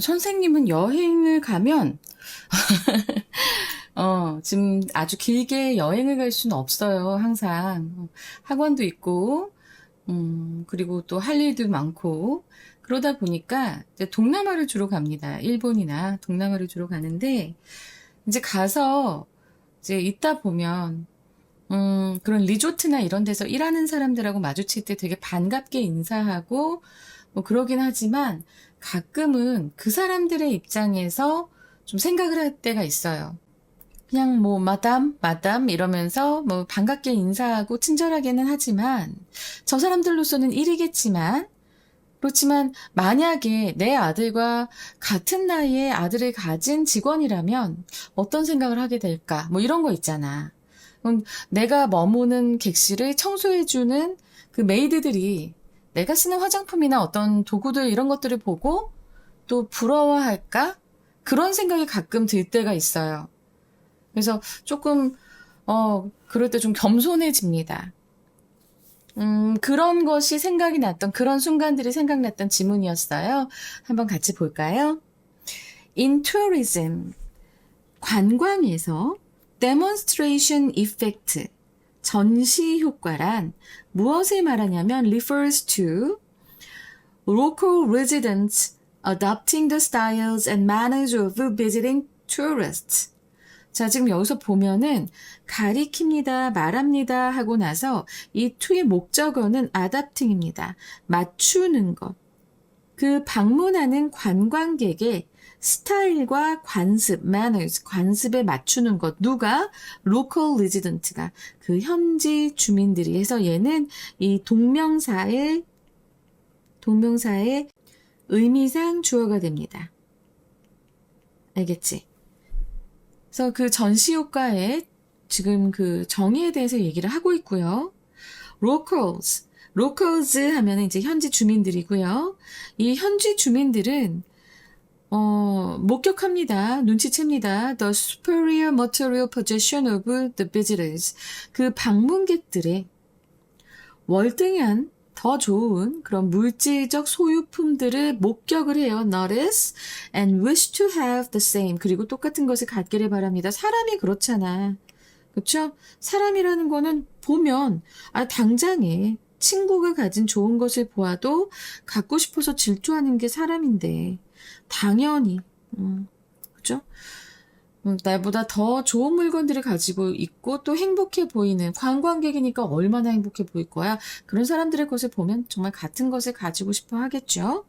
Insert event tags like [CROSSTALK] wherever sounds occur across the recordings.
선생님은 여행을 가면, [LAUGHS] 어, 지금 아주 길게 여행을 갈 수는 없어요, 항상. 학원도 있고, 음, 그리고 또 할 일도 많고, 그러다 보니까 이제 동남아를 주로 갑니다. 일본이나 동남아를 주로 가는데, 이제 가서, 이제 있다 보면, 음, 그런 리조트나 이런 데서 일하는 사람들하고 마주칠 때 되게 반갑게 인사하고, 뭐 그러긴 하지만, 가끔은 그 사람들의 입장에서 좀 생각을 할 때가 있어요. 그냥 뭐 마담, 마담 이러면서 뭐 반갑게 인사하고 친절하게는 하지만 저 사람들로서는 일이겠지만 그렇지만 만약에 내 아들과 같은 나이의 아들을 가진 직원이라면 어떤 생각을 하게 될까? 뭐 이런 거 있잖아. 내가 머무는 객실을 청소해주는 그 메이드들이 내가 쓰는 화장품이나 어떤 도구들 이런 것들을 보고 또 부러워할까? 그런 생각이 가끔 들 때가 있어요. 그래서 조금, 어, 그럴 때 좀 겸손해집니다. 음, 그런 것이 생각이 났던, 그런 순간들이 생각났던 지문이었어요. 한번 같이 볼까요? In tourism, 관광에서 demonstration effect, 전시 효과란 무엇을 말하냐면 refers to local residents adopting the styles and manners of visiting tourists. 자, 지금 여기서 보면은 가리킵니다, 말합니다 하고 나서 이 to의 목적어는 adapting입니다. 맞추는 것. 그 방문하는 관광객의 스타일과 관습, manners, 관습에 맞추는 것. 누가? local resident가. 그 현지 주민들이 해서 얘는 이 동명사의, 동명사의 의미상 주어가 됩니다. 알겠지? 그래서 그 전시 효과의 지금 그 정의에 대해서 얘기를 하고 있고요. locals, locals 하면 이제 현지 주민들이고요. 이 현지 주민들은 어, 목격합니다. 눈치챕니다. The superior material possession of the visitors. 그 방문객들의 월등한 더 좋은 그런 물질적 소유품들을 목격을 해요. Notice and wish to have the same. 그리고 똑같은 것을 갖기를 바랍니다. 사람이 그렇잖아. 그렇죠? 사람이라는 거는 보면 아 당장에 친구가 가진 좋은 것을 보아도 갖고 싶어서 질투하는 게 사람인데 당연히 음, 그죠? 음, 나보다 더 좋은 물건들을 가지고 있고 또 행복해 보이는 관광객이니까 얼마나 행복해 보일 거야. 그런 사람들의 것을 보면 정말 같은 것을 가지고 싶어 하겠죠.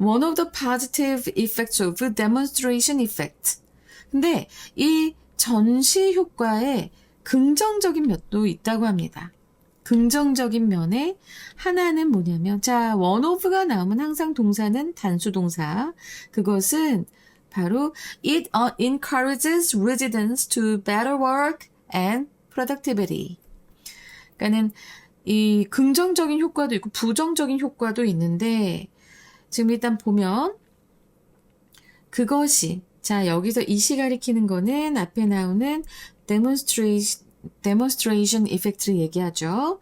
One of the positive effects of demonstration effect. 근데 이 전시 효과에 긍정적인 면도 있다고 합니다. 긍정적인 면에 하나는 뭐냐면 자 of가 나오면 항상 동사는 단수 동사 그것은 바로 it encourages residents to better work and productivity. 그러니까는 이 긍정적인 효과도 있고 부정적인 효과도 있는데 지금 일단 보면 그것이 자 여기서 이시 가리키는 거는 앞에 나오는 demonstration demonstration effect를 얘기하죠.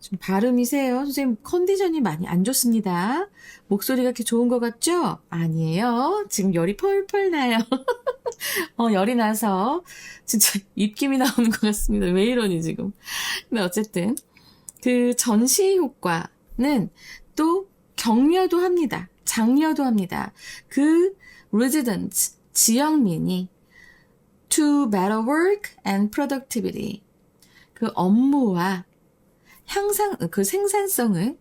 좀 발음이 세요. 선생님 컨디션이 많이 안 좋습니다. 목소리가 이렇게 좋은 것 같죠? 아니에요. 지금 열이 펄펄 나요. [LAUGHS] 어, 열이 나서 진짜 [LAUGHS] 입김이 나오는 것 같습니다. 왜 이러니 지금. 근데 어쨌든 그 전시 효과는 또 격려도 합니다. 장려도 합니다. 그 residents, 지역민이 to better work and productivity. 그 업무와 향상, 그 생산성을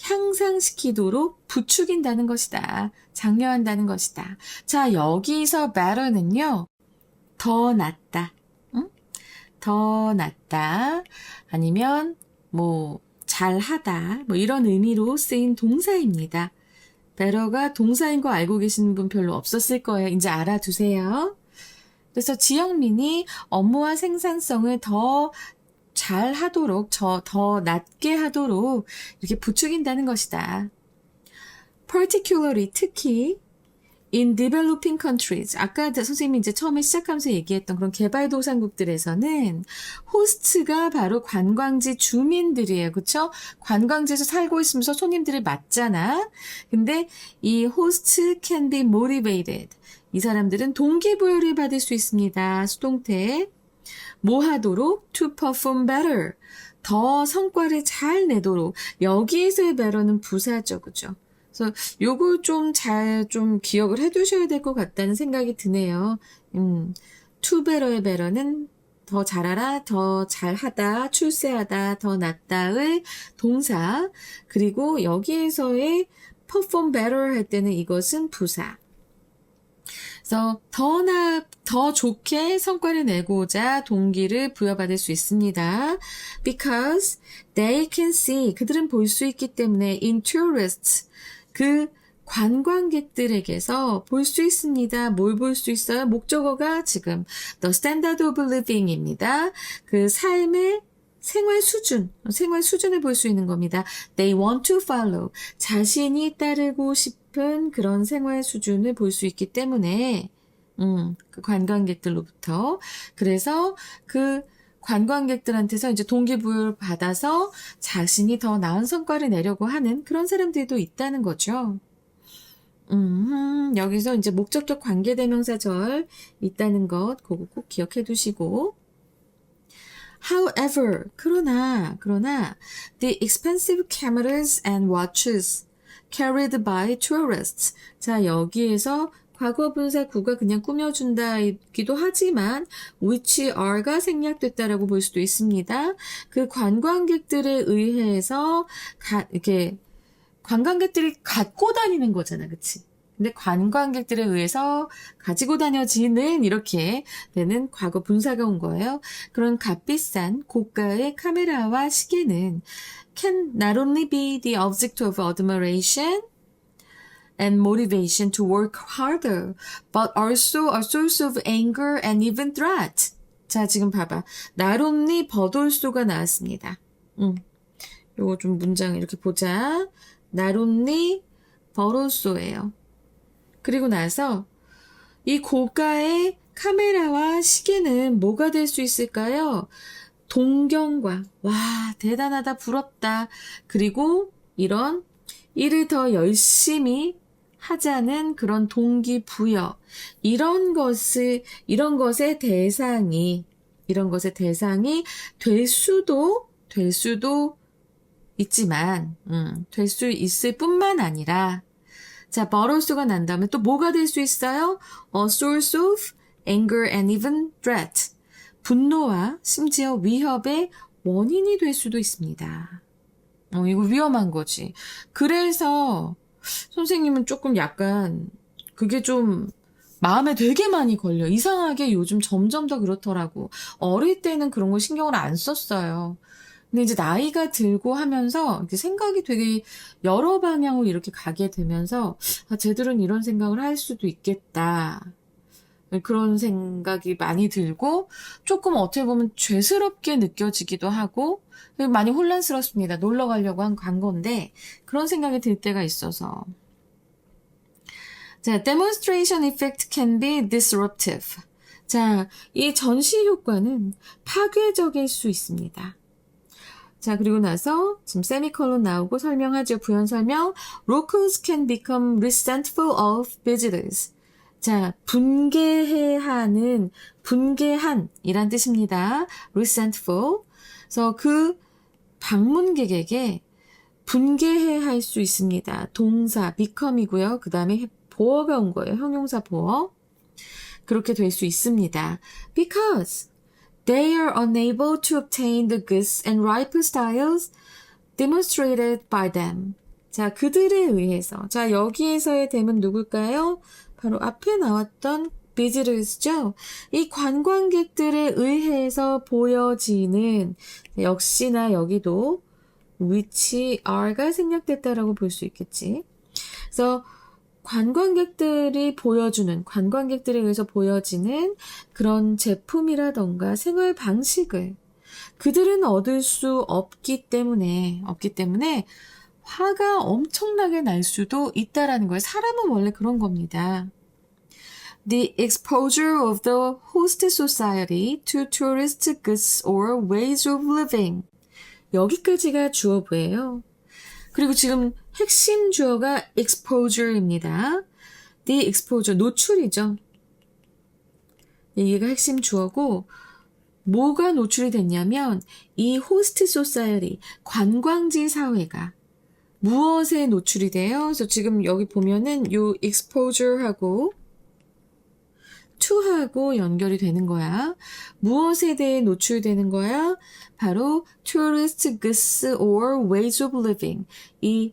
향상시키도록 부추긴다는 것이다. 장려한다는 것이다. 자, 여기서 better는요, 더 낫다. 응? 더 낫다. 아니면, 뭐, 잘하다. 뭐, 이런 의미로 쓰인 동사입니다. better가 동사인 거 알고 계시는 분 별로 없었을 거예요. 이제 알아두세요. 그래서 지역민이 업무와 생산성을 더 잘 하도록, 저, 더 낮게 하도록 이렇게 부추긴다는 것이다. particularly, 특히, in developing countries. 아까 선생님이 이제 처음에 시작하면서 얘기했던 그런 개발도상국들에서는 호스트가 바로 관광지 주민들이에요. 그쵸? 관광지에서 살고 있으면서 손님들을 맞잖아. 근데 이 호스트 can be motivated. 이 사람들은 동기부여를 받을 수 있습니다. 수동태. 뭐 하도록? to perform better. 더 성과를 잘 내도록. 여기에서의 better는 부사죠. 그죠? 그래서 요거 좀잘좀 기억을 해 두셔야 될 것 같다는 생각이 드네요. 음, better의 better는 더 잘하라, 더 잘하다, 출세하다, 더 낫다의 동사. 그리고 여기에서의 perform better 할 때는 이것은 부사. 그래서 더나 더 좋게 성과를 내고자 동기를 부여받을 수 있습니다. Because they can see 그들은 볼 수 있기 때문에 in tourists 그 관광객들에게서 볼 수 있습니다. 뭘 볼 수 있어요? 목적어가 지금 the standard of living입니다. 그 삶의 생활 수준, 생활 수준을 볼 수 있는 겁니다. They want to follow. 자신이 따르고 싶은 그런 생활 수준을 볼 수 있기 때문에, 음, 그 관광객들로부터. 그래서 그 관광객들한테서 이제 동기부여를 받아서 자신이 더 나은 성과를 내려고 하는 그런 사람들도 있다는 거죠. 음, 여기서 이제 목적격 관계대명사절 있다는 것, 그거 꼭 기억해 두시고. However, 그러나, 그러나, the expensive cameras and watches carried by tourists. 자, 여기에서 과거 분사 구가 그냥 꾸며준다이기도 하지만 which are가 생략됐다라고 볼 수도 있습니다. 그 관광객들에 의해서 가, 이렇게 관광객들이 갖고 다니는 거잖아, 그치? 근데 관광객들에 의해서 가지고 다녀지는 이렇게 되는 과거 분사가 온 거예요. 그런 값비싼 고가의 카메라와 시계는 can not only be the object of admiration and motivation to work harder, but also a source of anger and even threat. 자, 지금 봐봐. not only 버돌소가 나왔습니다. 음. 요거 좀 문장 이렇게 보자. not only 버돌소예요. 그리고 나서 이 고가의 카메라와 시계는 뭐가 될 수 있을까요? 동경과, 와, 대단하다, 부럽다. 그리고 이런 일을 더 열심히 하자는 그런 동기부여. 이런 것을, 이런 것의 대상이, 이런 것의 대상이 될 수도, 될 수도 있지만, 음, 될 수 있을 뿐만 아니라, 자, borrow수가 난 다음에 또 뭐가 될 수 있어요? A source of anger and even threat. 분노와 심지어 위협의 원인이 될 수도 있습니다. 어, 이거 위험한 거지. 그래서 선생님은 조금 약간 그게 좀 마음에 되게 많이 걸려. 이상하게 요즘 점점 더 그렇더라고. 어릴 때는 그런 거 신경을 안 썼어요. 근데 이제 나이가 들고 하면서 이렇게 생각이 되게 여러 방향으로 이렇게 가게 되면서 아, 쟤들은 이런 생각을 할 수도 있겠다. 그런 생각이 많이 들고 조금 어떻게 보면 죄스럽게 느껴지기도 하고 많이 혼란스럽습니다. 놀러 가려고 한 간 건데 그런 생각이 들 때가 있어서 자, demonstration effect can be disruptive. 자, 이 전시 효과는 파괴적일 수 있습니다. 자, 그리고 나서 지금 세미콜론 나오고 설명하죠. 부연 설명. Locals can become resentful of visitors. 자, 분개해 하는, 분개한 이란 뜻입니다. resentful. 그래서 그 방문객에게 분개해 할 수 있습니다. 동사 become이고요. 그 다음에 보어가 온 거예요. 형용사 보어. 그렇게 될 수 있습니다. because they are unable to obtain the goods and ripe styles demonstrated by them. 자, 그들에 의해서. 자, 여기에서의 됨은 누굴까요? 바로 앞에 나왔던 비즈르스죠. 이 관광객들에 의해서 보여지는 역시나 여기도 which are가 생략됐다라고 볼 수 있겠지. 그래서 관광객들이 보여주는, 관광객들에 의해서 보여지는 그런 제품이라던가 생활 방식을 그들은 얻을 수 없기 때문에, 없기 때문에 화가 엄청나게 날 수도 있다라는 거예요. 사람은 원래 그런 겁니다. The exposure of the host society to tourist goods or ways of living. 여기까지가 주어부예요. 그리고 지금 핵심 주어가 exposure입니다. The exposure, 노출이죠. 이게 핵심 주어고, 뭐가 노출이 됐냐면, 이 호스트 소사이어티, 관광지 사회가 무엇에 노출이 돼요? 그래서 지금 여기 보면은 요 exposure하고 to하고 연결이 되는 거야. 무엇에 대해 노출되는 거야? 바로 tourist goods or ways of living. 이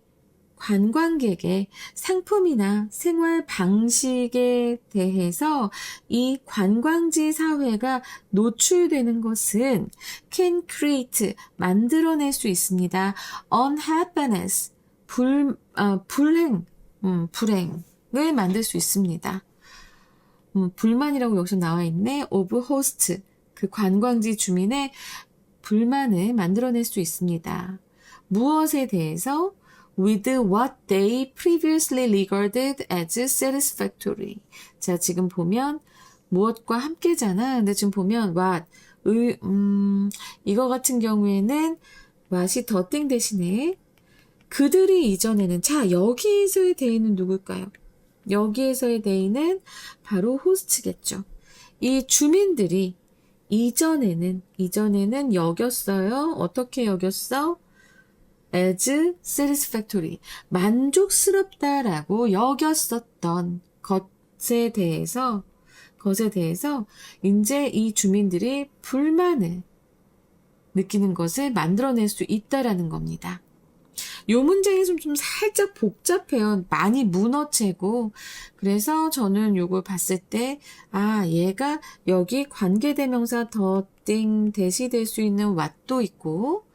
관광객의 상품이나 생활 방식에 대해서 이 관광지 사회가 노출되는 것은 can create 만들어낼 수 있습니다. unhappiness 불 어, 불행 음, 불행을 만들 수 있습니다. 음, 불만이라고 여기서 나와 있네. of host 그 관광지 주민의 불만을 만들어낼 수 있습니다. 무엇에 대해서 with what they previously regarded as satisfactory. 자, 지금 보면 무엇과 함께잖아. 근데 지금 보면 what, 의, 음, 이거 같은 경우에는 what이 더띵 대신에 그들이 이전에는 자, 여기에서의 대인은 누굴까요? 여기에서의 대인은 바로 호스트겠죠. 이 주민들이 이전에는 이전에는 여겼어요. 어떻게 여겼어? as satisfactory 만족스럽다라고 여겼었던 것에 대해서 것에 대해서 이제 이 주민들이 불만을 느끼는 것을 만들어낼 수 있다라는 겁니다. 요 문장이 좀, 좀 살짝 복잡해요. 많이 문어체고. 그래서 저는 요걸 봤을 때, 아, 얘가 여기 관계대명사 더띵 대시될 수 있는 왓도 있고,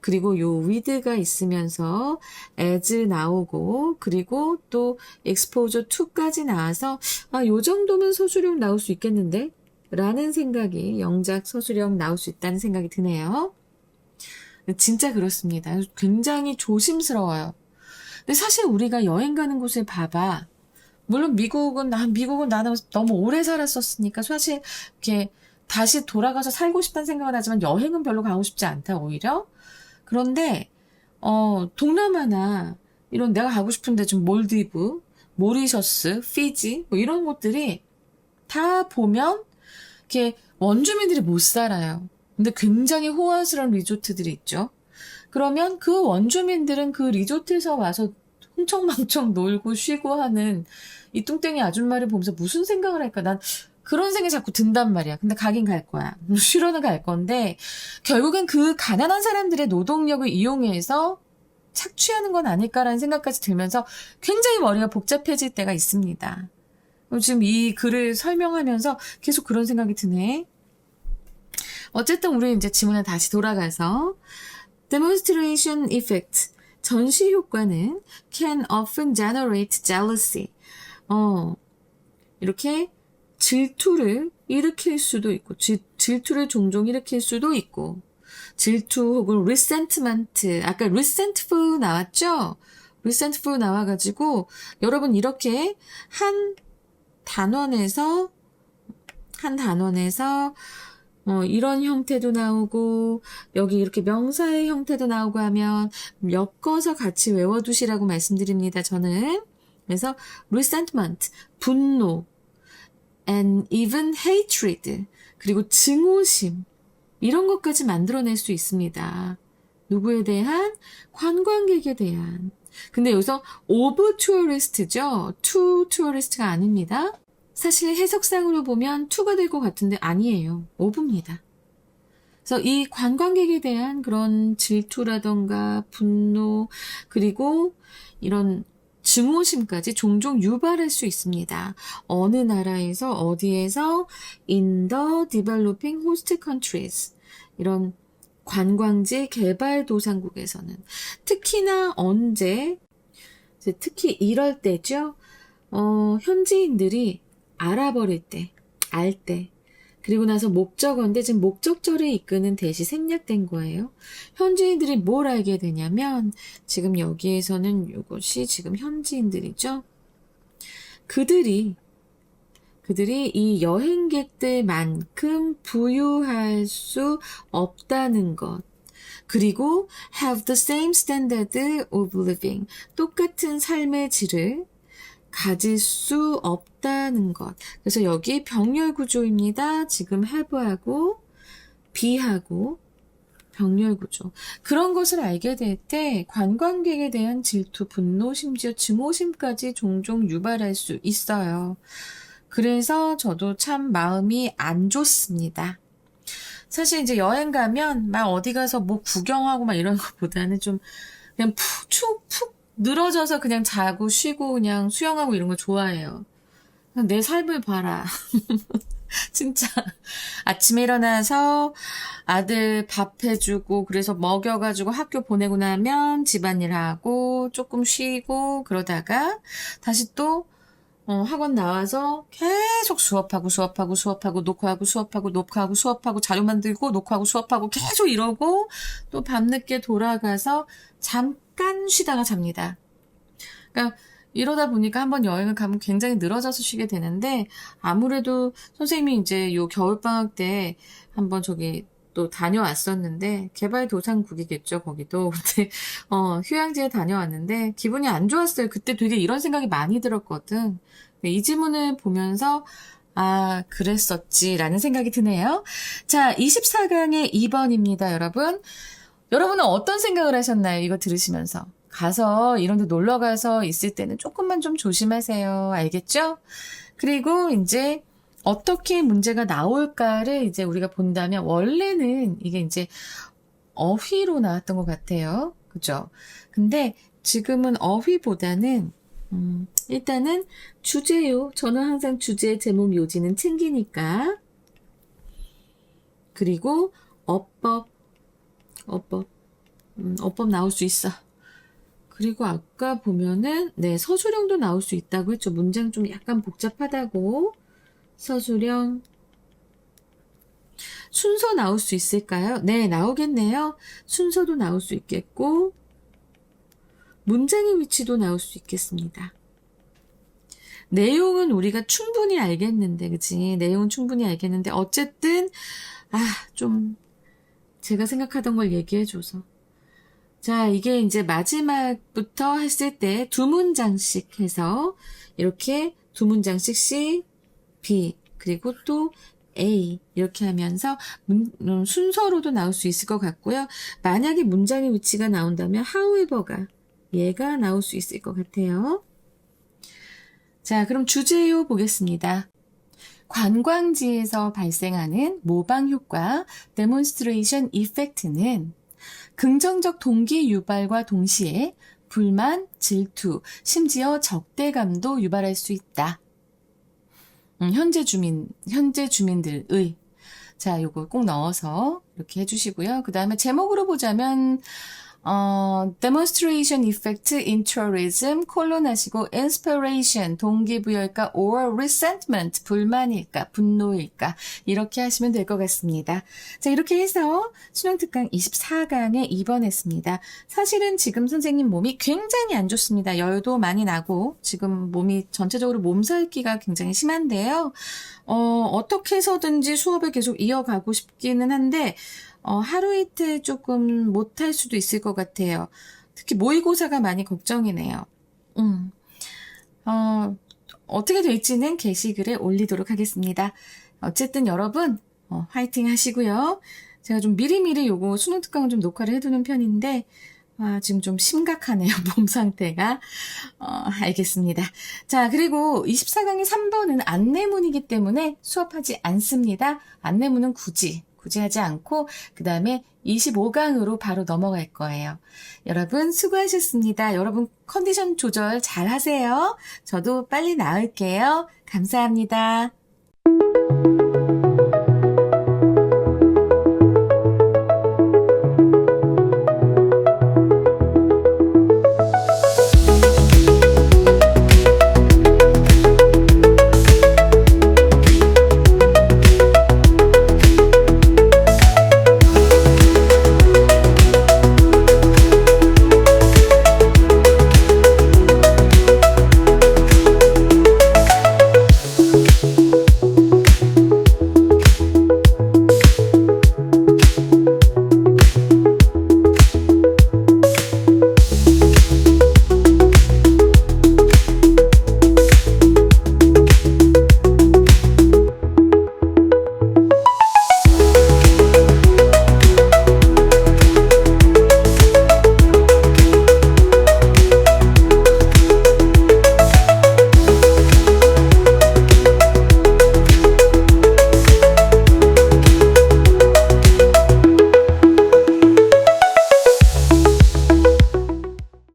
그리고 요 with가 있으면서 as 나오고, 그리고 또 exposure to까지 나와서, 아, 요 정도면 서술형 나올 수 있겠는데? 라는 생각이, 영작 서술형 나올 수 있다는 생각이 드네요. 진짜 그렇습니다. 굉장히 조심스러워요. 근데 사실 우리가 여행 가는 곳을 봐봐. 물론 미국은 난 미국은 나는 너무 오래 살았었으니까 사실 이렇게 다시 돌아가서 살고 싶다는 생각은 하지만 여행은 별로 가고 싶지 않다 오히려. 그런데 어 동남아나 이런 내가 가고 싶은데 좀 몰디브, 모리셔스, 피지 뭐 이런 곳들이 다 보면 이렇게 원주민들이 못 살아요. 근데 굉장히 호화스러운 리조트들이 있죠. 그러면 그 원주민들은 그 리조트에서 와서 흥청망청 [LAUGHS] 놀고 쉬고 하는 이 뚱땡이 아줌마를 보면서 무슨 생각을 할까? 난 그런 생각이 자꾸 든단 말이야. 근데 가긴 갈 거야. [LAUGHS] 쉬러는 갈 건데, 결국엔 그 가난한 사람들의 노동력을 이용해서 착취하는 건 아닐까라는 생각까지 들면서 굉장히 머리가 복잡해질 때가 있습니다. 지금 이 글을 설명하면서 계속 그런 생각이 드네. 어쨌든 우리 이제 지문에 다시 돌아가서 demonstration effect 전시 효과는 can often generate jealousy. 어, 이렇게 질투를 일으킬 수도 있고, 질, 질투를 종종 일으킬 수도 있고, 질투 혹은 resentment. 아까 resentful 나왔죠? resentful 나와가지고, 여러분 이렇게 한 단원에서, 한 단원에서, 뭐 이런 형태도 나오고 여기 이렇게 명사의 형태도 나오고 하면 엮어서 같이 외워두시라고 말씀드립니다. 저는 그래서 resentment 분노 and even hatred 그리고 증오심 이런 것까지 만들어낼 수 있습니다. 누구에 대한 관광객에 대한 근데 여기서 of tourist죠. to tourist가 아닙니다. 사실 해석상으로 보면 투가 될 것 같은데 아니에요. 오브입니다. 그래서 이 관광객에 대한 그런 질투라던가 분노 그리고 이런 증오심까지 종종 유발할 수 있습니다. 어느 나라에서 어디에서 in the developing host countries 이런 관광지 개발도상국에서는 특히나 언제 특히 이럴 때죠. 어, 현지인들이 알아버릴 때, 알 때, 그리고 나서 목적어인데 지금 목적절에 이끄는 대시 생략된 거예요. 현지인들이 뭘 알게 되냐면 지금 여기에서는 이것이 지금 현지인들이죠. 그들이 그들이 이 여행객들만큼 부유할 수 없다는 것. 그리고 have the same standard of living. 똑같은 삶의 질을 가질 수 없다는 것. 그래서 여기 병렬 구조입니다. 지금 have하고 be하고 병렬 구조. 그런 것을 알게 될 때 관광객에 대한 질투, 분노, 심지어 증오심까지 종종 유발할 수 있어요. 그래서 저도 참 마음이 안 좋습니다. 사실 이제 여행 가면 막 어디 가서 뭐 구경하고 막 이런 것보다는 좀 그냥 푹, 푹, 푹 늘어져서 그냥 자고 쉬고 그냥 수영하고 이런 거 좋아해요. 내 삶을 봐라. [LAUGHS] 진짜. 아침에 일어나서 아들 밥 해주고, 그래서 먹여가지고 학교 보내고 나면 집안일 하고, 조금 쉬고, 그러다가 다시 또, 어, 학원 나와서 계속 수업하고, 수업하고, 수업하고, 녹화하고, 수업하고, 녹화하고, 수업하고, 자료 만들고, 녹화하고, 수업하고, 계속 이러고, 또 밤늦게 돌아가서 잠 깐 쉬다가 잡니다. 그러니까, 이러다 보니까 한번 여행을 가면 굉장히 늘어져서 쉬게 되는데 아무래도 선생님이 이제 요 겨울방학 때 한번 저기 또 다녀왔었는데 개발도상국이겠죠 거기도 [LAUGHS] 근데 어 휴양지에 다녀왔는데 기분이 안 좋았어요 그때 되게 이런 생각이 많이 들었거든 이 지문을 보면서 아, 그랬었지라는 생각이 드네요. 자, 24강의 2번입니다, 여러분. 여러분은 어떤 생각을 하셨나요? 이거 들으시면서. 가서 이런 데 놀러 가서 있을 때는 조금만 좀 조심하세요. 알겠죠? 그리고 이제 어떻게 문제가 나올까를 이제 우리가 본다면 원래는 이게 이제 어휘로 나왔던 것 같아요. 그죠? 근데 지금은 어휘보다는 음, 일단은 주제요. 저는 항상 주제, 제목, 요지는 챙기니까. 그리고 어법, 어법, 음, 어법 나올 수 있어. 그리고 아까 보면은 네 서술형도 나올 수 있다고 했죠. 문장 좀 약간 복잡하다고 서술형 순서 나올 수 있을까요? 네 나오겠네요. 순서도 나올 수 있겠고 문장의 위치도 나올 수 있겠습니다. 내용은 우리가 충분히 알겠는데 그치? 내용은 충분히 알겠는데 어쨌든 아좀 제가 생각하던 걸 얘기해줘서 자, 이게 이제 마지막부터 했을 때 두 문장씩 해서 이렇게 두 문장씩 C, B, 그리고 또 A 이렇게 하면서 문, 음, 순서로도 나올 수 있을 것 같고요. 만약에 문장의 위치가 나온다면 however가 얘가 나올 수 있을 것 같아요. 자, 그럼 주제요 보겠습니다. 관광지에서 발생하는 모방 효과 demonstration effect는 긍정적 동기 유발과 동시에 불만, 질투, 심지어 적대감도 유발할 수 있다. 음, 현재 주민, 현재 주민들의. 자, 요거 꼭 넣어서 이렇게 해주시고요. 그 다음에 제목으로 보자면, 어, demonstration effect in tourism, 콜론 하시고, inspiration, 동기부여일까, or resentment, 불만일까, 분노일까, 이렇게 하시면 될 것 같습니다. 자, 이렇게 해서 수능특강 24강에 입원했습니다. 사실은 지금 선생님 몸이 굉장히 안 좋습니다. 열도 많이 나고, 지금 몸이 전체적으로 몸살기가 굉장히 심한데요. 어, 어떻게 해서든지 수업을 계속 이어가고 싶기는 한데, 어, 하루 이틀 조금 못할 수도 있을 것 같아요. 특히 모의고사가 많이 걱정이네요. 음. 어, 어떻게 될지는 게시글에 올리도록 하겠습니다. 어쨌든 여러분, 어, 화이팅 하시고요. 제가 좀 미리미리 요거 수능 특강을 좀 녹화를 해두는 편인데, 아, 지금 좀 심각하네요. [LAUGHS] 몸 상태가. 어, 알겠습니다. 자, 그리고 24강의 3번은 안내문이기 때문에 수업하지 않습니다. 안내문은 굳이 굳이 하지 않고 그 다음에 25강으로 바로 넘어갈 거예요. 여러분 수고하셨습니다. 여러분 컨디션 조절 잘 하세요. 저도 빨리 나을게요. 감사합니다.